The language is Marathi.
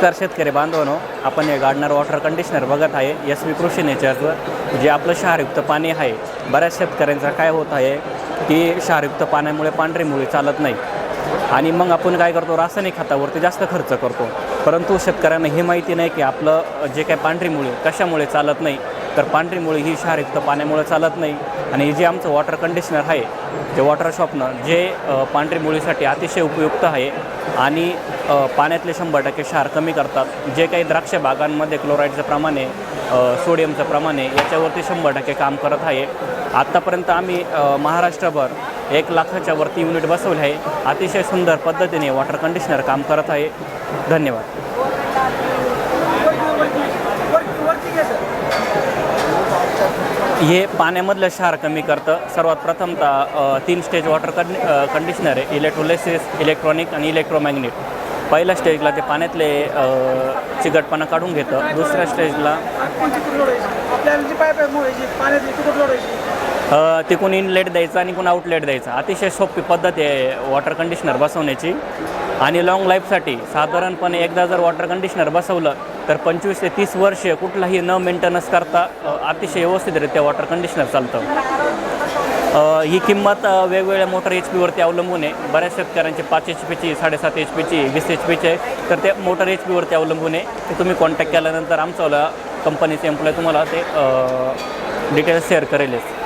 नमस्कार शेतकरी बांधवांनो. आपण हे गार्डनर वॉटर कंडिशनर बघत आहे. एस व्ही कृषी नेचरचं जे आपलं क्षारयुक्त पाणी आहे. बऱ्याच शेतकऱ्यांचा काय होत आहे की क्षारयुक्त पाण्यामुळे पांढरी मुळी चालत नाही. आणि मग आपण काय करतो? रासायनिक खतावरती जास्त खर्च करतो. परंतु शेतकऱ्यांना ही माहिती नाही की आपलं जे काय पांढरी मुळी कशामुळे चालत नाही. तर पांढरी मुळी ही क्षारयुक्त पाण्यामुळे चालत नाही. आणि हे जे आमचं वॉटर कंडिशनर आहे जे वॉटर शॉपनं जे पांढरी मुळीसाठी अतिशय उपयुक्त आहे आणि पाण्यातले शंभर टक्के क्षार कमी करतात. जे काही द्राक्ष बागांमध्ये क्लोराईडचं प्रमाण आहे सोडियमचं प्रमाण आहे याच्यावरती शंभर टक्के काम करत आहे. आत्तापर्यंत आम्ही महाराष्ट्रभर एक लाखाच्या वरती युनिट बसवले आहे. अतिशय सुंदर पद्धतीने वॉटर कंडिशनर काम करत आहे. धन्यवाद. हे पाण्यामधलं क्षार कमी करतं. सर्वात प्रथमतः तीन स्टेज वॉटर कंड कंडिशनर आहे इलेक्ट्रोलायसिस इलेक्ट्रॉनिक आणि इलेक्ट्रोमॅग्नेट पहिल्या स्टेजला ते पाण्यातले चिकटपणा काढून घेतं. दुसऱ्या स्टेजला तिकून इनलेट द्यायचं आणि कोण आउटलेट द्यायचं. अतिशय सोपी पद्धत आहे वॉटर कंडिशनर बसवण्याची. आणि लॉंग लाईफसाठी साधारणपणे एकदा जर वॉटर कंडिशनर बसवलं तर पंचवीस ते तीस वर्ष कुठलाही न मेंटेनन्स करता अतिशय व्यवस्थितरित्या वॉटर कंडिशनर चालतं. ही किंमत वेगवेगळ्या मोटर एच पीवरती अवलंबून आहे. बऱ्याच शेतकऱ्यांचे पाच एच पीची साडेसात एच पीची वीस एच पीची आहे तर ते मोटर एच पीवरती अवलंबून आहे. ते तुम्ही कॉन्टॅक्ट केल्यानंतर आमचं कंपनीचे एम्प्लॉय तुम्हाला ते डिटेल्स शेअर करेलच.